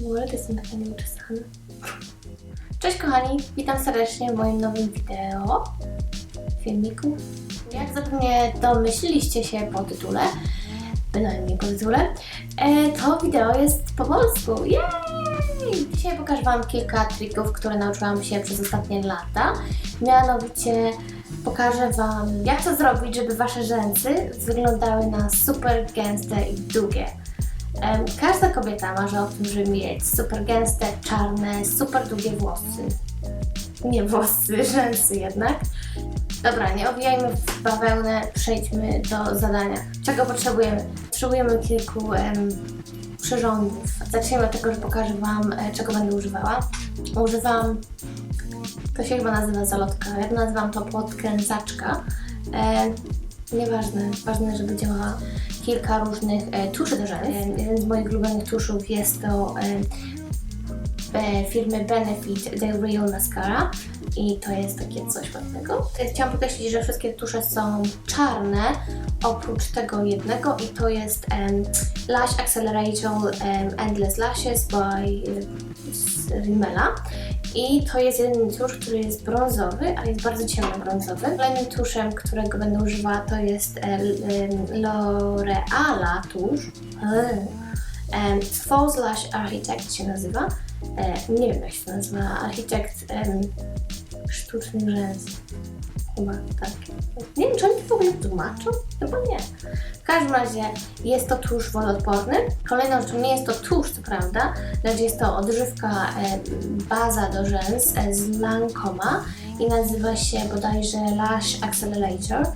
Ogóle to jestem taka nieuczesana. Cześć kochani, witam serdecznie w moim nowym wideo, filmiku. Jak zapewne domyśliliście się po tytule, bynajmniej po tytule, e, to wideo jest po polsku. Jej! Dzisiaj pokażę Wam kilka trików, które nauczyłam się przez ostatnie lata. Mianowicie pokażę Wam, jak to zrobić, żeby Wasze rzęsy wyglądały na super gęste i długie. Każda kobieta marzy o tym, żeby mieć super gęste, czarne, super długie włosy. Nie włosy, rzęsy jednak. Dobra, nie owijajmy w bawełnę, przejdźmy do zadania. Czego potrzebujemy? Potrzebujemy kilku em, przyrządów. Zacznijmy od tego, że pokażę Wam, e, czego będę używała. Używam, to się chyba nazywa zalotka, ja nazywam to podkręcaczka. E, Nieważne, ważne, żeby działała kilka różnych e, tuszy do rzęs. E, jeden z moich ulubionych tuszów jest to e, firmy Benefit The Real Mascara i to jest takie coś ładnego. Chciałam podkreślić, że wszystkie tusze są czarne, oprócz tego jednego i to jest em, Lash Accelerator em, Endless Lashes by z Rimmela. I to jest jeden tusz, który jest brązowy, ale jest bardzo ciemnobrązowy. Kolejnym tuszem, którego będę używała, to jest e, em, L'Oreala tusz. Um, False Lash Architect się nazywa. E, nie wiem jak się nazywa. Architekt em, sztucznych rzęs. Tak. Nie wiem, czy oni to w ogóle tłumaczą? Chyba nie. W każdym razie jest to tusz wodoodporny. Kolejną rzeczą nie jest to tusz, co prawda, lecz jest to odżywka e, baza do rzęs e, z Lancoma i nazywa się bodajże Lash Accelerator.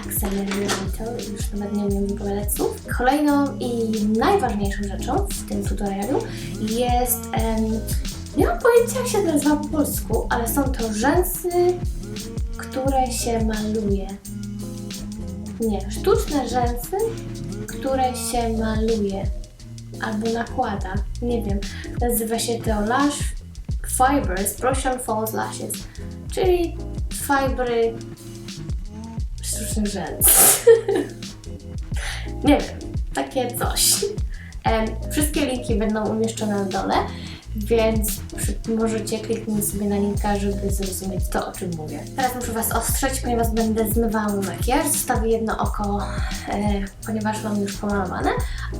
Accelerator, już nawet nie umiem wypowiadać słów. Kolejną i najważniejszą rzeczą w tym tutorialu jest, em, nie mam pojęcia jak się to nazywa po polsku, ale są to rzęsy, które się maluje. Nie, sztuczne rzęsy, które się maluje albo nakłada. Nie wiem. Nazywa się to Lash Fibers Brush and Falls Lashes, czyli fibry sztucznych rzęs. Nie wiem, takie coś. Wszystkie linki będą umieszczone na dole, więc możecie kliknąć sobie na linka, żeby zrozumieć to, o czym mówię. Teraz muszę Was ostrzec, ponieważ będę zmywała makijaż. Zostawię jedno oko, e, ponieważ mam już pomalowane,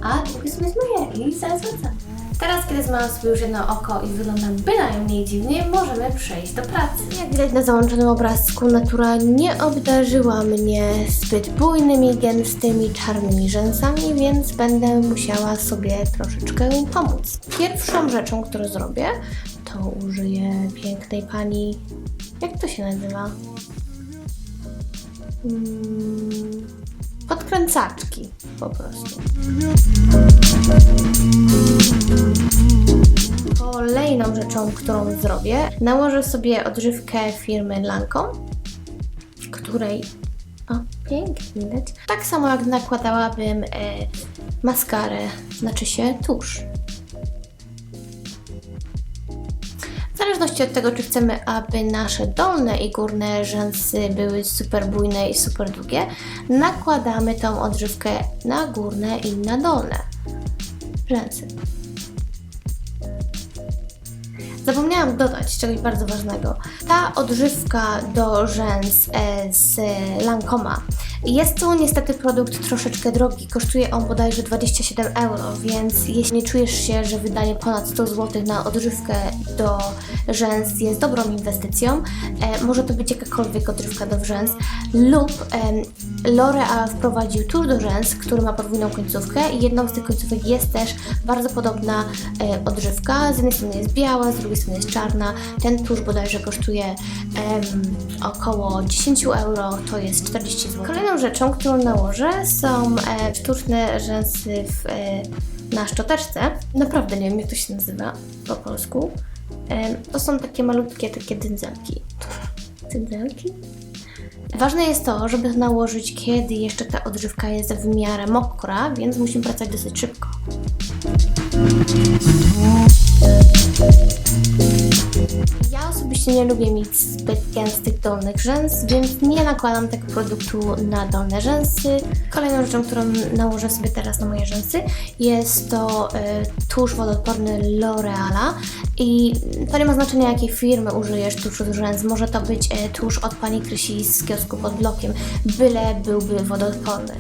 a drugie sobie zmyję i zaraz wracam. Teraz, kiedy zmyłam sobie już jedno oko i wyglądam bynajmniej dziwnie, możemy przejść do pracy. Jak widać na załączonym obrazku, natura nie obdarzyła mnie zbyt bujnymi, gęstymi, czarnymi rzęsami, więc będę musiała sobie troszeczkę pomóc. Pierwszą rzeczą, którą zrobię, to użyję pięknej pani... Jak to się nazywa? Hmm, podkręcaczki po prostu. Kolejną rzeczą, którą zrobię, nałożę sobie odżywkę firmy Lancome, której o, pięknie widać. Tak samo jak nakładałabym e, maskarę, znaczy się tusz. W zależności od tego, czy chcemy, aby nasze dolne i górne rzęsy były super bujne i super długie, nakładamy tą odżywkę na górne i na dolne rzęsy. Zapomniałam dodać czegoś bardzo ważnego. Ta odżywka do rzęs e, z Lancoma jest to niestety produkt troszeczkę drogi. Kosztuje on bodajże 27 euro, więc jeśli nie czujesz się, że wydanie ponad 100 zł na odżywkę do rzęs jest dobrą inwestycją, e, może to być jakakolwiek odżywka do rzęs, lub em, L'Oreal wprowadził tusz do rzęs, który ma podwójną końcówkę i jedną z tych końcówek jest też bardzo podobna e, odżywka. Z jednej strony jest biała, z drugiej strony jest czarna. Ten tusz bodajże kosztuje em, około 10 euro, to jest 40 zł. Kolejną rzeczą, którą nałożę są e, sztuczne rzęsy w, e, na szczoteczce. Naprawdę nie wiem jak to się nazywa po polsku. Em, to są takie malutkie, takie dędzelki. Dędzelki? Ważne jest to, żeby nałożyć, kiedy jeszcze ta odżywka jest w miarę mokra, więc musimy pracować dosyć szybko. Ja osobiście nie lubię mieć zbyt gęstych dolnych rzęs, więc nie nakładam tego produktu na dolne rzęsy. Kolejną rzeczą, którą nałożę sobie teraz na moje rzęsy jest to e, tusz wodoodporny L'Oreala i to nie ma znaczenia jakiej firmy użyjesz tuszu do rzęs. Może to być e, tusz od pani Krysi z kiosku pod blokiem, byle byłby wodoodporny.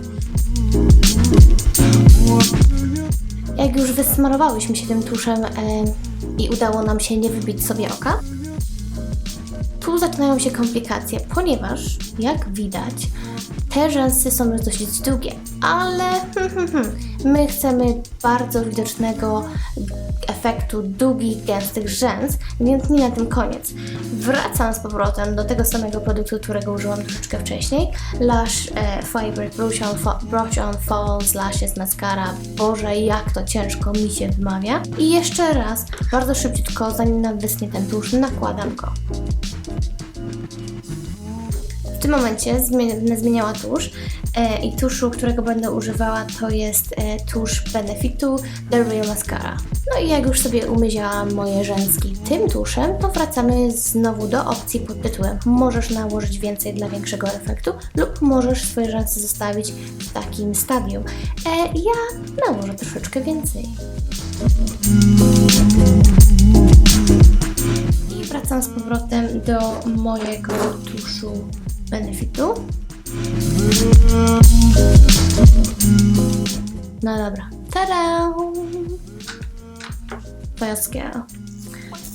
Jak już wysmarowałyśmy się tym tuszem e, i udało nam się nie wybić sobie oka, tu zaczynają się komplikacje, ponieważ jak widać, te rzęsy są już dosyć długie, ale my chcemy bardzo widocznego efektu długich, gęstych rzęs, więc nie na tym koniec. Wracam z powrotem do tego samego produktu, którego użyłam troszeczkę wcześniej. Lush e, Fiber Brush on, Brush on Falls Lashes Mascara. Boże, jak to ciężko mi się wymawia. I jeszcze raz, bardzo szybciutko, zanim nam wyschnie ten tusz, nakładam go. W tym momencie zmie- będę zmieniała tusz e, i tuszu, którego będę używała to jest e, tusz Benefitu The Real Mascara. No i jak już sobie umyziałam moje rzęski tym tuszem, to wracamy znowu do opcji pod tytułem możesz nałożyć więcej dla większego efektu lub możesz swoje rzęsy zostawić w takim stadium. E, ja nałożę troszeczkę więcej. I wracam z powrotem do mojego tuszu Benefitu. No dobra. Tada! Pojaskia.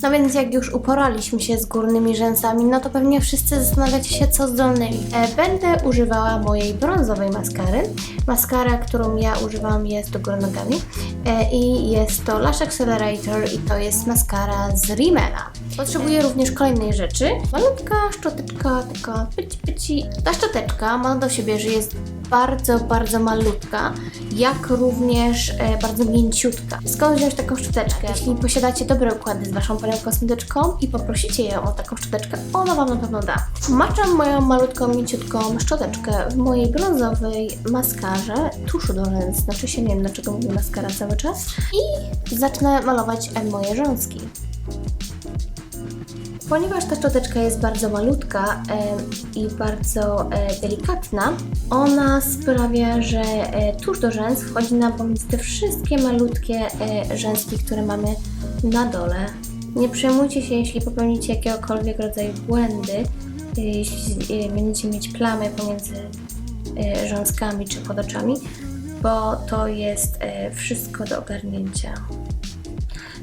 No więc jak już uporaliśmy się z górnymi rzęsami, no to pewnie wszyscy zastanawiacie się, co z dolnymi. E, będę używała mojej brązowej maskary. Maskara, którą ja używam jest do góry nogami e, i jest to Lash Accelerator i to jest maskara z Rimmela. Potrzebuję również kolejnej rzeczy. Malutka szczoteczka, taka pyci pyci. Ta szczoteczka ma do siebie, że jest bardzo, bardzo malutka, jak również e, bardzo mięciutka. Skąd wziąć taką szczoteczkę? Jeśli posiadacie dobre układy z Waszą panią kosmetyczką i poprosicie ją o taką szczoteczkę, ona Wam na pewno da. Maczam moją malutką, mięciutką szczoteczkę w mojej brązowej maskarze, tuszu do rzęs, znaczy się nie wiem dlaczego mówię maskara cały czas i zacznę malować moje rzęski. Ponieważ ta szczoteczka jest bardzo malutka e, i bardzo e, delikatna, ona sprawia, że e, tusz do rzęs wchodzi nam pomiędzy te wszystkie malutkie e, rzęski, które mamy na dole. Nie przejmujcie się, jeśli popełnicie jakiegokolwiek rodzaju błędy, e, jeśli e, będziecie mieć plamy pomiędzy e, czy pod oczami, bo to jest e, wszystko do ogarnięcia.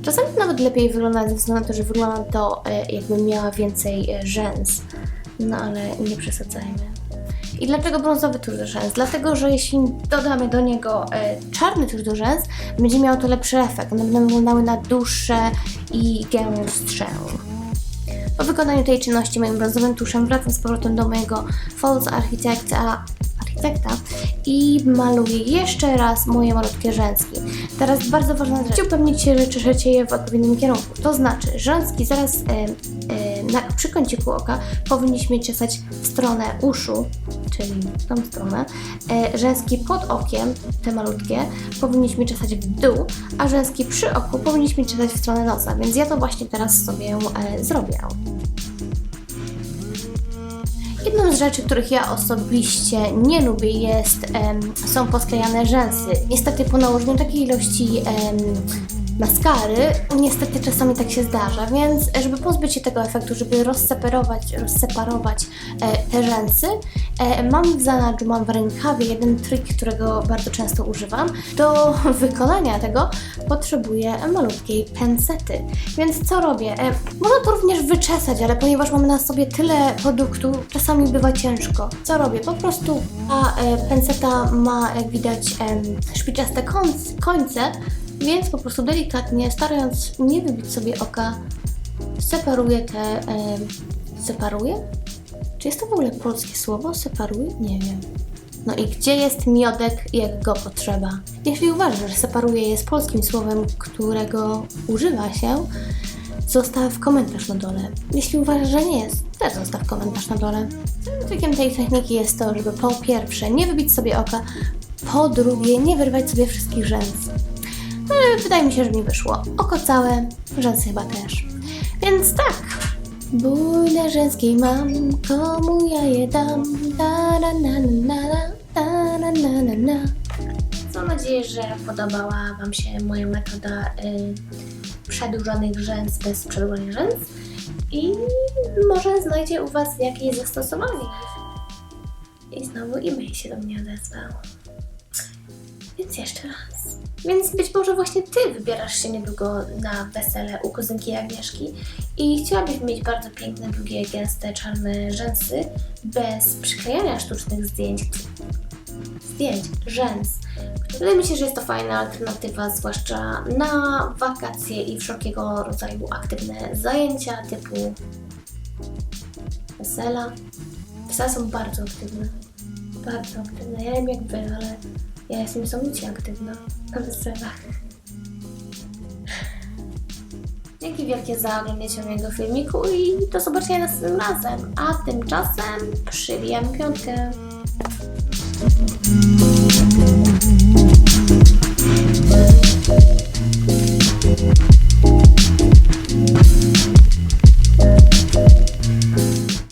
Czasami nawet lepiej wygląda ze względu na to, że wygląda to e, jakbym miała więcej e, rzęs. No ale nie przesadzajmy. I dlaczego brązowy tusz do rzęs? Dlatego, że jeśli dodamy do niego e, czarny tusz do rzęs, będzie miał to lepszy efekt. One będą wyglądały na dłuższe i gęstsze. Po wykonaniu tej czynności moim brązowym tuszem wracam z powrotem do mojego Falls Architecta, architekta i maluję jeszcze raz moje malutkie rzęski. Teraz bardzo ważna rzecz. Upewnić się, że czeszecie je w odpowiednim kierunku. To znaczy, rzęski zaraz na, przy kąciku oka powinniśmy czesać w stronę uszu, czyli w tą stronę. E, rzęski pod okiem, te malutkie, powinniśmy czesać w dół, a rzęski przy oku powinniśmy czesać w stronę nosa, więc ja to właśnie teraz sobie e, zrobię. Jedną z rzeczy, których ja osobiście nie lubię jest, em, są posklejane rzęsy. Niestety po nałożeniu takiej ilości em, maskary, niestety czasami tak się zdarza, więc żeby pozbyć się tego efektu, żeby rozseparować, rozseparować e, te rzęsy, e, mam w zanadrzu, mam w rękawie jeden trik, którego bardzo często używam. Do wykonania tego potrzebuję malutkiej pensety. Więc co robię? E, można to również wyczesać, ale ponieważ mamy na sobie tyle produktu, czasami bywa ciężko. Co robię? Po prostu ta e, penseta ma, jak widać, em, szpiczaste końc, końce, więc po prostu delikatnie, starając nie wybić sobie oka, separuję te... em, separuję? Czy jest to w ogóle polskie słowo? Separuję? Nie wiem. No i gdzie jest miodek, jak go potrzeba? Jeśli uważasz, że separuje jest polskim słowem, którego używa się, zostaw komentarz na dole. Jeśli uważasz, że nie jest, też zostaw komentarz na dole. Całym trikiem tej techniki jest to, żeby po pierwsze nie wybić sobie oka, po drugie nie wyrwać sobie wszystkich rzęs. Ale wydaje mi się, że mi wyszło. Oko całe, rzęsy chyba też. Więc tak. Bójne żeńskiej mam, komu ja je dam? Ta na na na na na na na na. Mam nadzieję, że podobała Wam się moja metoda y, przedłużonych rzęs bez przedłużonych rzęs i może znajdzie u Was jakieś zastosowanie. I znowu e-mail się do mnie odezwał. Więc jeszcze raz. Więc być może właśnie Ty wybierasz się niedługo na wesele u kuzynki Agnieszki i chciałabyś mieć bardzo piękne, długie, gęste, czarne rzęsy bez przyklejania sztucznych zdjęć, zdjęć, rzęs. Wydaje mi się, że jest to fajna alternatywa, zwłaszcza na wakacje i wszelkiego rodzaju aktywne zajęcia typu wesela. Wesela są bardzo aktywne. Bardzo aktywne. Ja nie wiem jak wy, ale ja jestem niesamowicie aktywna na weselach. Dzięki wielkie za oglądanie mojego filmiku i do zobaczenia następnym razem. A tymczasem przybijam piątkę.